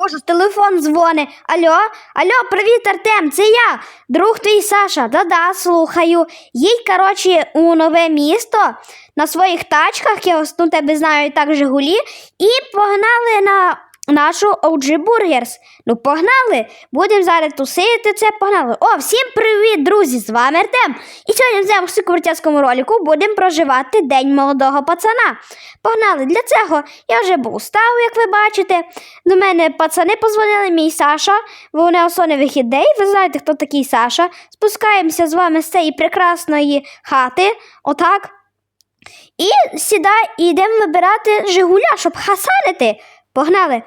Боже, телефон дзвони. Алло, алло, привіт, Артем, це я, друг твій Саша. Да-да, слухаю. Їдь, коротше, у нове місто на своїх тачках, я ну, тебе знаю так Жигулі, і погнали на нашу OG Burgers. Ну, погнали. Будемо зараз тусити це, погнали. О, всім привіт, друзі! З вами Артем. І сьогодні в цьому крутяцькому ролику будемо проживати День молодого пацана. Погнали! Для цього я вже був став, як ви бачите. До мене пацани позвонили, мій Саша. Вони осони вихідний. Ви знаєте, хто такий Саша. Спускаємося з вами з цієї прекрасної хати. Отак. І сідай і йдемо вибирати Жигуля, щоб хасанити. Погнали.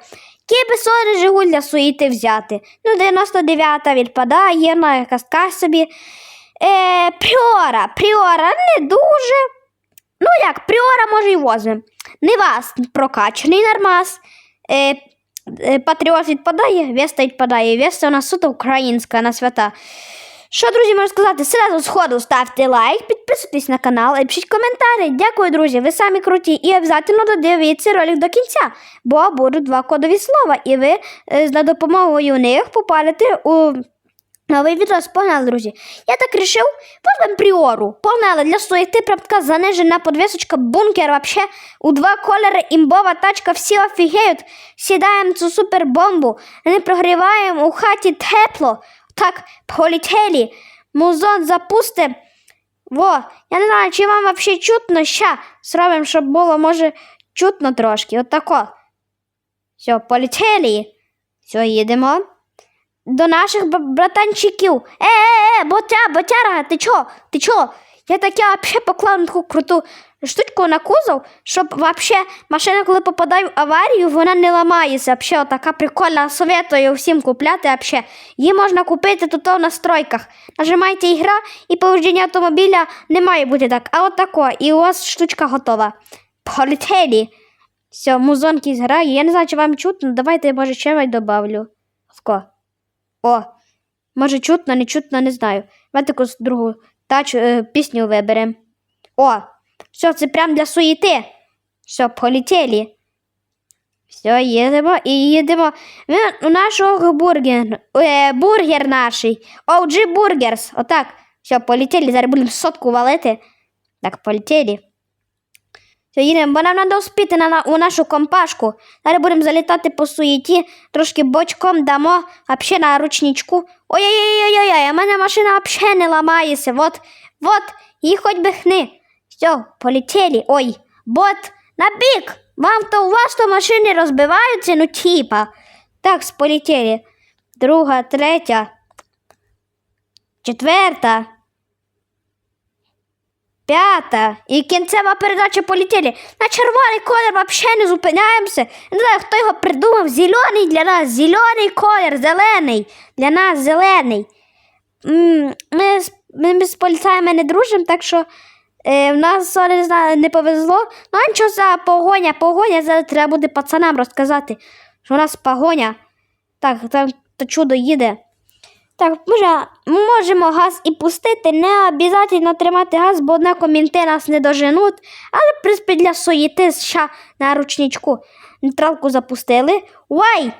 Кіби соди Жигуль суїти взяти. Ну, 99-та відпадає, на якась така собі. Е, Пріора, Пріора не дуже. Ну як, Пріора може й возьмем. Не вас прокачаний нормас. Е, е, Патріот відпадає, Веста відпадає. Веста у нас суто українська на свята. Що, друзі, можу сказати? Сразу сходу ставте лайк, підписуйтесь на канал і пишіть коментарі. Дякую, друзі, ви самі круті. І обов'язково додивіться ролик до кінця, бо будуть два кодові слова, і ви е, за допомогою них попадете у новий відео. Погнали, друзі. Я так рішив, возьмем пріору. Погнали для своїх ти прям занижена подвісочка, бункер вообще. У два кольори імбова тачка, всі офігеють. Сідаємо цю супербомбу, не прогріваємо у хаті тепло. Так, полетели. Музон запустим. Во, я не знаю, чи вам вообще чутно. Ща зробимо, щоб було, може, чутно трошки. От тако. Все, полетели. Все, їдемо. До наших братанчиків. Е, е, е, ботя, ботяра, ти чо? Ти чо? Я таке вообще поклав таку круту штучку на кузов, щоб вообще машина, коли попадає в аварію, вона не ламається. Вообще, така прикольна, советую всім купляти. Вообще. Її можна купити тут в настройках. Нажимаєте ігра і поводження автомобіля не має бути так. А от тако, і у вас штучка готова. Полетели. Все, музонки зграє. Я не знаю, чи вам чутно. Давайте, може, ще добавлю. О, може чутно, не чутно, не знаю. Давайте якусь другу тач, е, пісню виберемо. О, все, це прям для суєти. Все, полетели. Все, їдемо і їдемо. Ми у нашого бургер, е, бургер наший. OG Burgers. Отак. Все, полетели. Зараз будемо сотку валити. Так, полетели. Їдемо, бо нам треба успіти на, на, у нашу компашку. Зараз будемо залітати по суєті, трошки бочком дамо, вообще на ручничку. Ой-ой-ой-ой-ой, у мене машина вообще не ламається. Вот, вот, її хоч би хни. Все, полетели. Ой, бот, на бік. Вам то у вас то машини розбиваються, ну типа. Так, полетели. Друга, третя. Четверта. П'ята. І кінцева передача полетіли. На червоний колір взагалі не зупиняємося. Не знаю, хто його придумав. Зелений для нас, зелений колір, зелений. Для нас зелений. Ми, з- ми, з поліцаями не дружимо, так що е, в нас не не повезло. Ну, а нічого за погоня, погоня, зараз треба буде пацанам розказати, що у нас погоня. Так, там то чудо їде. Так, може, можемо газ і пустити, не обов'язково тримати газ, бо однако мінти нас не доженуть. Але, в принципі, для суєти ще на ручничку нейтралку запустили. Ой!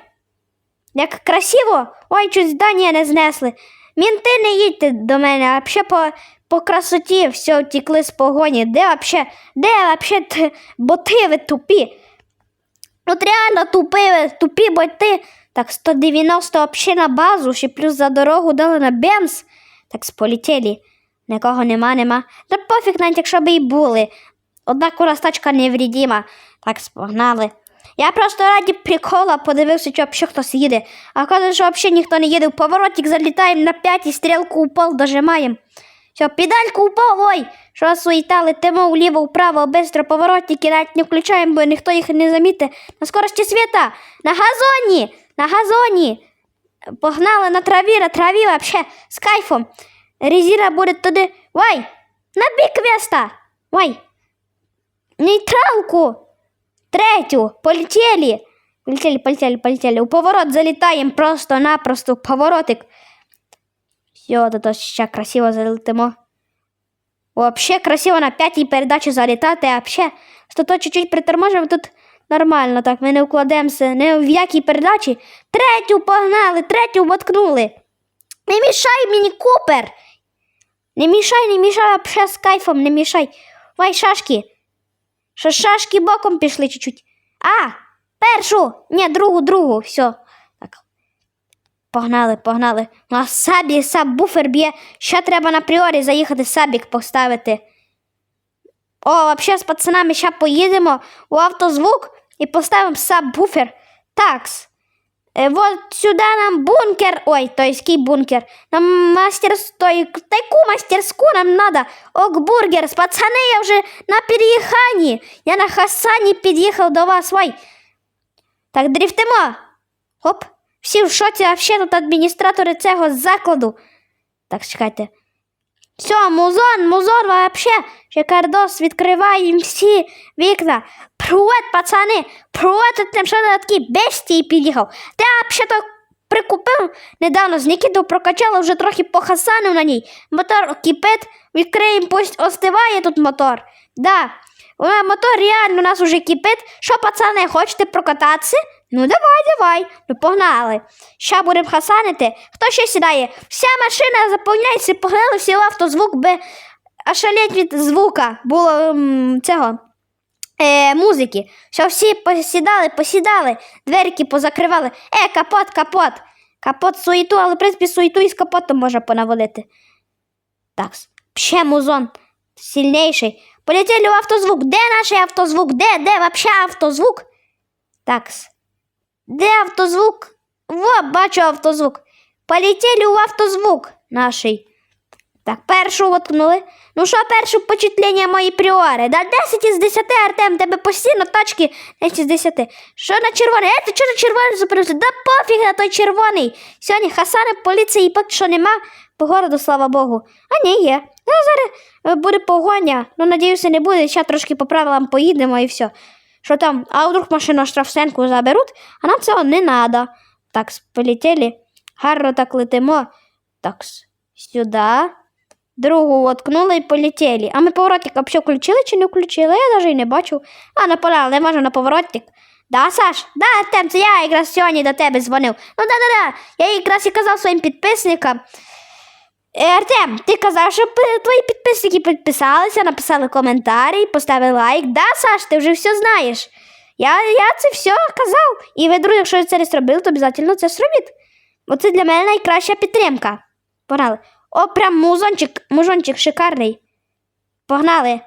Як красиво! Ой, чуть здання не знесли. Мінти не їдьте до мене, а взагалі по, по красоті все втікли з погоні. Де вообще, де вообще боти ви тупі? От реально тупі, тупі боти. Так, 190 взагалі на базу, ще плюс за дорогу дали на бенз. Так, сполетіли. Нікого нема, нема. Та пофіг навіть, якщо б і були. Однак у нас тачка неврідіма. Так, спогнали. Я просто раді прикола подивився, чи взагалі хтось їде. А каже, що взагалі ніхто не їде. В поворотик залітаємо на 5 і стрілку у пол дожимаємо. Все, педальку в пол, ой! Що суєта, летимо вліво, вправо, бистро поворотники навіть не включаємо, бо ніхто їх не замітить. На скорості світа, на газоні, на газоні. Погнали на траві, на траві вообще з кайфом. Резина буде туди. Ой, на бік веста. Ой. Нейтралку. Третю. Полетели. Полетели, полетели, полетели. У поворот залітаємо просто-напросто в поворотик. Все, тут ще красиво залетимо. Вообще красиво на п'ятій передачі залітати, а вообще, то чуть-чуть приторможимо, тут Нормально, так, ми не вкладемося не в якій передачі. Третю погнали, третю воткнули. Не мішай мені, Купер. Не мішай, не мішай, вообще з кайфом, не мішай. Вай шашки. Що шашки боком пішли чуть-чуть. А, першу. Ні, другу, другу. Все. Так. Погнали, погнали. Ну, а сабі, саб буфер б'є. Ще треба на пріорі заїхати сабік поставити. О, вообще з пацанами ще поїдемо у автозвук і поставимо саб-буфер. Такс. Е, вот сюди нам бункер. Ой, то есть який бункер. Нам мастерську, таку мастерську нам надо. Окбургерс. Пацани, я вже на переїханні. Я на Хасані під'їхав до вас. Ой. Так, дріфтимо. Хоп. Всі в шоці, а ще тут адміністратори цього закладу. Так, чекайте. Все, музон, музон, вообще. Шикардос, відкриваємо всі вікна. Привет, пацани! Привет, тим, що на такі бестії під'їхав. Ти взагалі то прикупив недавно з Нікіду прокачала, вже трохи похасанив на ній. Мотор кипить, відкриємо, пусть остиває тут мотор. Да, мотор реально у нас уже кипить. Що, пацани, хочете прокататися? Ну давай, давай. Ну погнали. Ща будемо хасанити. Хто ще сідає? Вся машина заповняється, погнали всі в автозвук, би ошалеть від звука було м, цього е, музики. Що всі посідали, посідали, дверки позакривали. Е, капот, капот. Капот суєту, але в принципі суєту і з капотом можна понаводити. Так, ще музон сильніший. Полетіли в автозвук. Де наш автозвук? Де? Де вообще автозвук? Такс. Де автозвук? Во, бачу автозвук. Полетіли в автозвук наший. Так, першу воткнули. Ну що, перше впечатлення мої пріори? Да 10 із 10, Артем, тебе постійно тачки 10 із 10. Що на червоний? Е, ти чого на червоний зупинився? Да пофіг на той червоний. Сьогодні Хасани поліції поки що нема. По городу, слава Богу. А ні, є. Ну, зараз е, буде погоня. Ну, надіюся, не буде. Ще трошки по правилам поїдемо і все. Що там, а вдруг машину штрафсенку заберуть, а нам цього не треба. Так, полетіли. Гарно так летимо. Так, сюди. Другу воткнули і полетіли. А ми поворотник взагалі включили чи не включили? Я навіть і не бачу. А, напаляли, не можу на поворотник. Да, Саш? Да, Артем, це я якраз сьогодні до тебе дзвонив. Ну да-да-да. Я якраз і казав своїм підписникам. Е, Артем, ти казав, що твої підписники підписалися, написали коментарі, поставили лайк. Да, Саш, ти вже все знаєш. Я, я це все казав. І ви, друзі, якщо це не зробили, то обов'язково це зробіть. Бо це для мене найкраща підтримка. Погнали. О, прям музончик, музончик шикарний. Погнали.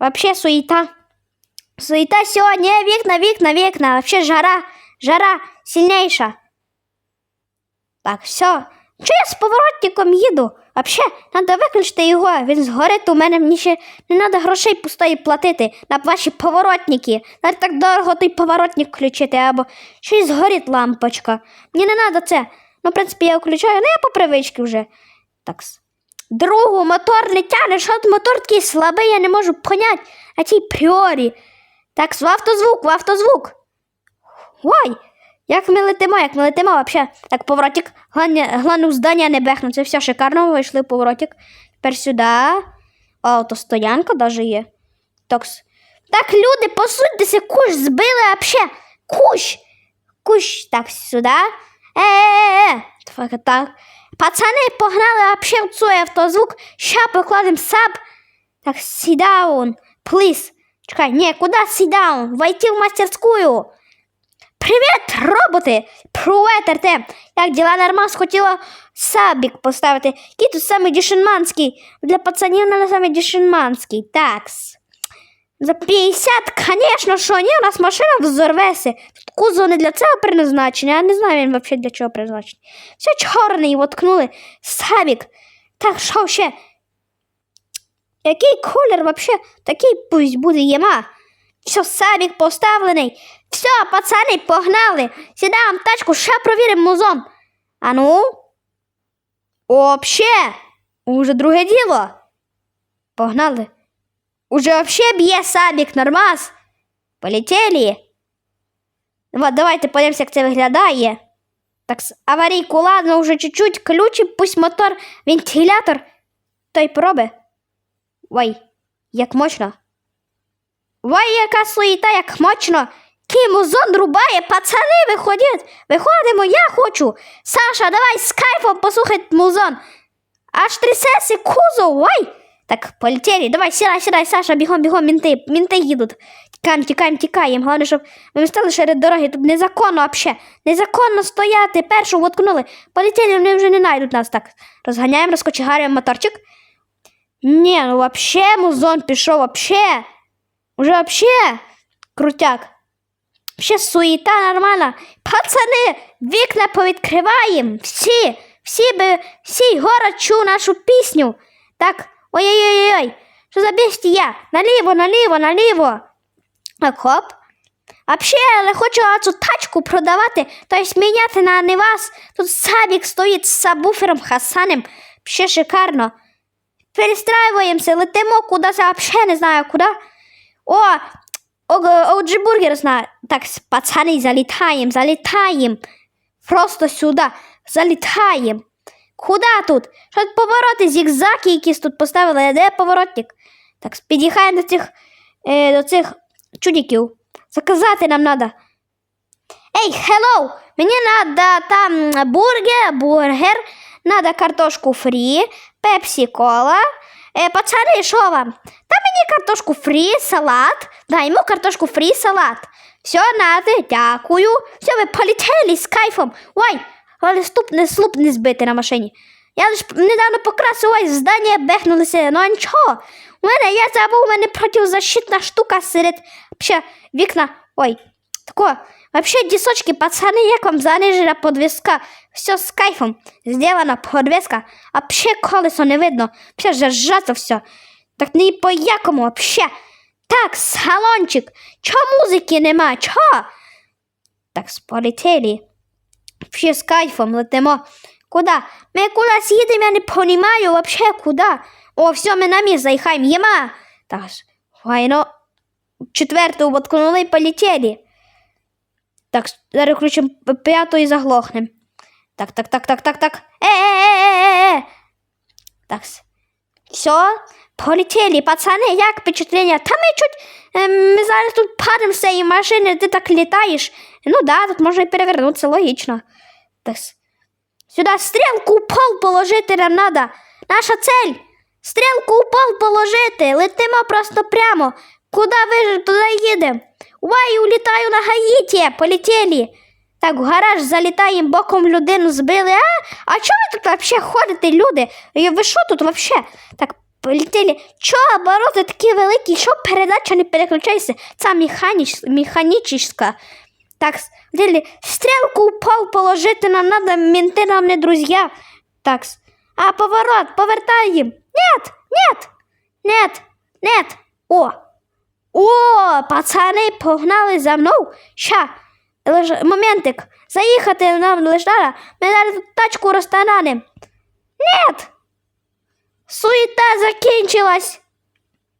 Вообще суета. Суета сьогодні, вікна, вікна, вікна. Вообще жара, жара сильніша. Так, все. Чи я з поворотником їду? Вообще, треба виключити його. Він згорить у мене мені ще не треба грошей пустої платити на ваші поворотники. Навіть так дорого той поворотник включити, або ще й згорить лампочка. Мені не треба це. Ну, в принципі, я включаю, ну я по привичці вже. Так. Другу мотор не тягне, що мотор такий слабий, я не можу поняти на цій пріорі. Так, в автозвук, в автозвук. Ой, як ми летимо, як ми летимо вообще. Так, поворотик, главне, здання не бехнуть. Це все шикарно, вийшли поворотик. Тепер сюди. О, автостоянка даже є. Токс. Так, люди, посуньтеся, куш збили вообще. Куш. Куш. Так, сюди. Е-е-е. Так, так. Пацани погнали вообще в цей автозвук. Ща покладемо саб. Так, down, please. Чекай, ні, куди down? Войти в мастерську. Привіт, роботи! Привіт, Артем! Як діла нормас хотіла сабік поставити. Який тут саме дішинманський? Для пацанів на саме дішинманський. Такс. За 50, звісно, що ні, у нас машина взорвеся. Тут кузов не для цього призначення, я не знаю він взагалі для чого призначений. Все чорний воткнули. Сабік. Так, що ще? Який колір вообще? Такий пусть буде єма. Все, сабік поставлений. Все, пацани, погнали. Сідаємо в тачку, ще провіримо музон. А ну? Вообще, уже друге діло. Погнали. Уже вообще б'є сабік нормас. Полетели. Вот, давайте подивимося, як це виглядає. Так, аварійку, ладно, уже чуть-чуть. Ключі, пусть мотор, вентилятор. Той проби. Ой, як мощно. Вай, яка суєта, як мощно. Кімузон рубає, пацани, виходять. Виходимо, я хочу. Саша, давай з кайфом послухай музон. Аж трясеться кузов, вай. Так, полетели, давай, сідай, сідай, Саша, бігом, бігом, мінти, мінти їдуть. Тікаємо, тікаємо, тікаємо. Головне, щоб ми стали серед дороги. Тут незаконно вообще. Незаконно стояти. Першу воткнули. Полетели, вони вже не знайдуть нас. Так, розганяємо, розкочегарюємо моторчик. Ні, ну вообще музон пішов, вообще. Уже вообще крутяк. Ще суєта нормальна. Пацани, вікна повідкриваємо. Всі, всі би, всій город чув нашу пісню. Так, ой-ой-ой-ой. Що за бестія? Наліво, наліво, наліво. Так, хоп. А ще, але хочу цю тачку продавати, тобто міняти на не вас. Тут сабік стоїть з сабвуфером Хасанем. Ще шикарно. Перестраюємося, летимо кудись, а взагалі не знаю куди. О, Оджи бургер знаю. Так, пацани, залітаємо, залітаємо. Просто сюди. Залітаємо. Куда тут? Що тут повороти, зігзаги якісь тут поставили, а де поворотник? Так, під'їхаємо до цих, е, до цих чудиків. Заказати нам треба. Ей, hello! Мені треба там бургер, бургер, надо картошку фрі, пепсі кола. Е, пацани, що вам? Та мені картошку фрі, салат. Дай йому картошку фрі, салат. Все, надо, дякую. Все, ви полетели з кайфом. Ой, але ступ не слуп не збити на машині. Я лиш недавно покрасив ось здання, бехнулися, ну нічого. У мене, я забув, у мене протизащитна штука серед ще вікна. Ой, тако. Вообще, дісочки, пацани, як вам занижена подвіска. Все з кайфом. Сделана подвіска. Вообще колесо не видно. Вообще зажато все. Так не по якому вообще. Так, салончик. Чого музики нема? Чого? Так, полетели. Вообще з кайфом летимо. Куда? Ми кудись їдемо, я не понімаю вообще куда. О, все, ми на місць заїхаємо, їма. Так, файно. Четверту воткнули і полетели. Так, зараз включимо п'яту і заглохнем. Так, так, так, так, так, так. Е-е-е-е-е. Так. Все, полетели, пацани, як впечатлення? Та ми чуть. Е, ми зараз тут падаємо з цієї машини, ти так літаєш. Ну да, тут можна і перевернутися, логічно. Так. Сюди стрілку в пол положити нам надо. Наша цель. Стрілку у пол положити. Летимо просто прямо. Куди ви ж туди їдемо? Вай, улітаю на Гаїті, полетіли. Так, в гараж залітаємо, боком людину збили. А, а чого ви тут вообще ходите, люди? Ви що тут вообще? Так, полетіли. Чого обороти такі великі? Що передача не переключається? Це механіч, механічна. Так, Дили, стрелку в пол положити нам надо, менты нам не друзья. Так, а поворот, повертаем. Нет, нет, нет, нет. О, о, пацани, погнали за мною. Ща, лиш, моментик, заїхати нам надо. Ми зараз тачку розтараним. Нет. Суета закінчилась.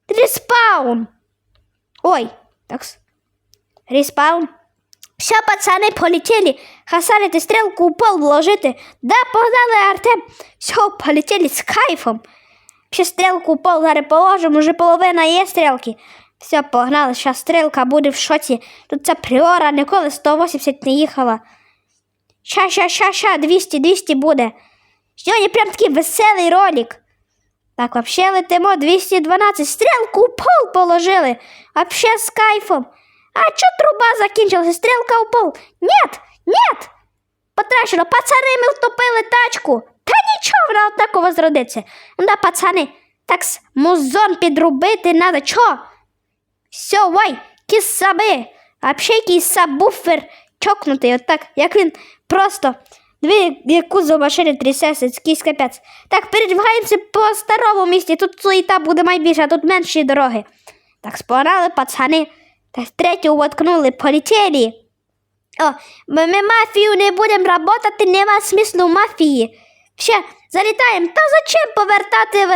Респаун. Ой, так. Респаун. Все, пацани, полетели. Хасарити стрілку у пол вложити. Да, погнали, Артем. Все, полетели з кайфом. Ще стрілку у пол зараз положимо, уже половина є стрілки. Все, погнали, зараз стрілка буде в шоці. Тут ця пріора ніколи 180 не їхала. Ща, ща, ща, ща, 200, 200 буде. Сьогодні прям такий веселий ролик. Так, вообще летимо 212. Стрілку у пол положили. Вообще з кайфом. А чё труба закінчилася? Стрілка в пол. Нет, нет. Потрачено, пацани, ми втопили тачку. Та нічого, вона однаково зродиться. Да, пацани, так музон підрубити надо. Чо? Все, вай, кіс саби. Вообще якийсь сабвуфер чокнутий, отак, як він просто. Дві яку за машини трясеться, якийсь капець. Так, передвигаємося по старому місті. Тут суєта буде майбільше, а тут менші дороги. Так, спорали, пацани. Так, третю воткнули, полетели. О, ми, мафію не будемо працювати, нема смислу мафії. Ще залітаємо. Та зачем повертати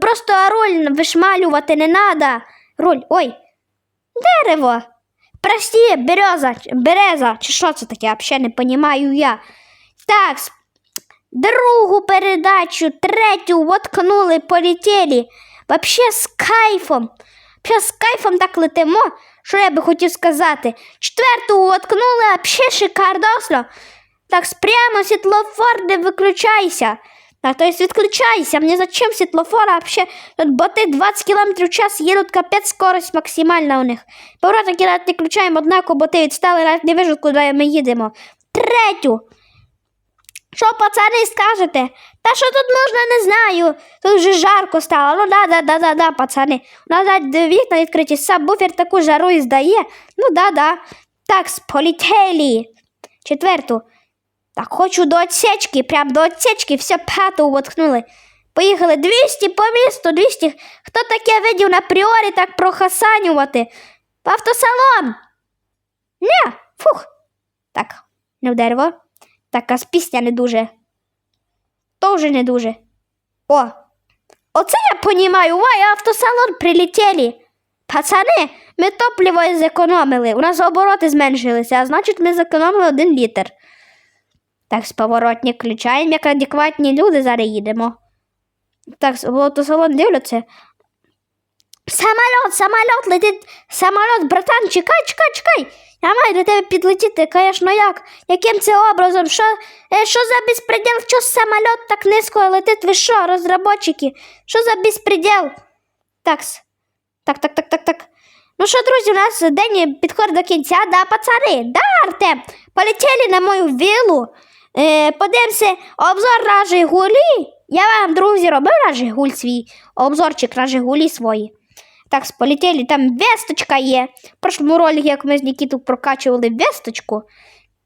просто руль вишмалювати не надо. Руль, ой, дерево. Прості, береза, береза, чи що це таке, взагалі не розумію я. Так, другу передачу, третю воткнули, полетели. Вообще з кайфом. Ще з кайфом так летимо, що я би хотів сказати. Четверту воткнули, ще шикардосно. Так, прямо світлофор не виключайся. Так, то есть відключайся. Мені зачем світлофор, а вообще тут боти 20 км в час їдуть, капець скорость максимальна у них. Поворотники навіть не включаємо, однако боти відстали, навіть не вижу, куди ми їдемо. Третю. Що, пацани, скажете? Та що тут можна, не знаю. Тут вже жарко стало. Ну да, да, да, да, да, пацани. У нас вікна відкриті, сабвуфер таку жару і здає. Ну да, да. Так, полетели. Четверту. Так, хочу до отсечки, прям до отсечки, все п'яту воткнули. Поїхали 200 по місту, 200. Хто таке видів на пріорі так прохасанювати? В автосалон. Не, фух. Так, не в дерево. Так, а з пісня не дуже. Тоже не дуже. О, оце я понімаю. Ой, автосалон прилетіли. Пацани, ми топливо зекономили. У нас обороти зменшилися, а значить ми зекономили один літр. Так, з поворотник включаємо, як адекватні люди зараз їдемо. Так, в автосалон дивляться. Самоліт, самоліт летить. Самоліт, братан, чекай, чекай, чекай. Я маю до тебе підлетіти, звісно, як? Яким це образом? Що, е, що за безпреділ? Що самоліт так низько летить? Ви що, розработчики? Що за безпреділ? Так, так, так, так, так, так. Ну що, друзі, у нас день підходить до кінця, да, пацани? Да, Артем? Полетіли на мою віллу. Е, подивимося обзор на Жигулі. Я вам, друзі, робив на Жигуль свій обзорчик на Жигулі свої. Так, полетіли, там весточка є. В прошлому ролику, як ми з Нікіту прокачували весточку.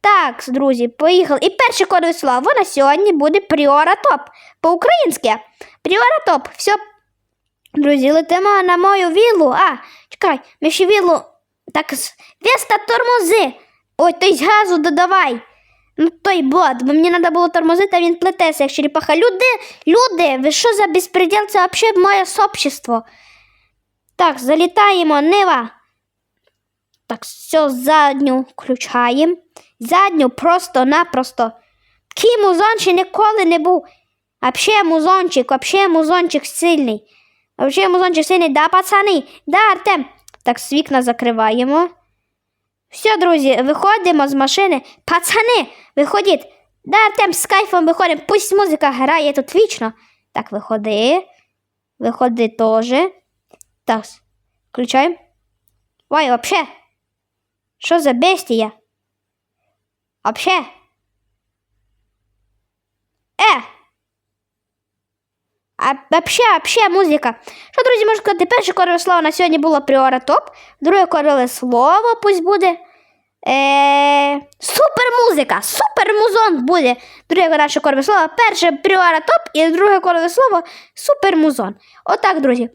Так, друзі, поїхали. І перше кодове слово на сьогодні буде Пріора Топ. По-українськи. Пріора Топ. Все. Друзі, летимо на мою віллу. А, чекай, ми ще віллу. Так, Веста, тормози. Ой, той газу додавай. Ну, той бот, бо мені треба було тормозити, а він плететься, як черепаха. Люди, люди, ви що за безпреділ? Це взагалі моє сообщество. Так, залітаємо, Нива. Так, все, задню включаємо. Задню просто-напросто. Такий музон ще ніколи не був. Взагалі музончик, взагалі музончик сильний. Взагалі музончик сильний, да, пацани? Да, Артем. Так, з вікна закриваємо. Все, друзі, виходимо з машини. Пацани, виходіть. Да, Артем, з кайфом виходимо. Пусть музика грає тут вічно. Так, виходи. Виходи теж. Так, включаємо. Ой, вообще. Що за бестія? Вообще. Е. А вообще, вообще музика. Що, друзі, можу сказати, перше корове слово на сьогодні було пріора топ, друге корове слово пусть буде. Е, супер музика, супер музон буде. Друге наше корове слово. Перше пріора топ і друге корове слово супер музон. Отак, друзі.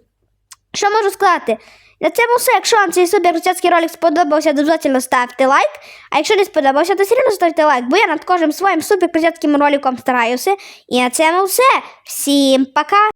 Що можу сказати? На цьому все. Якщо вам цей супер крутяцький ролик сподобався, обов'язково ставте лайк. А якщо не сподобався, то все одно ставте лайк, бо я над кожним своїм супер крутяцьким роликом стараюся. І на цьому все. Всім пока!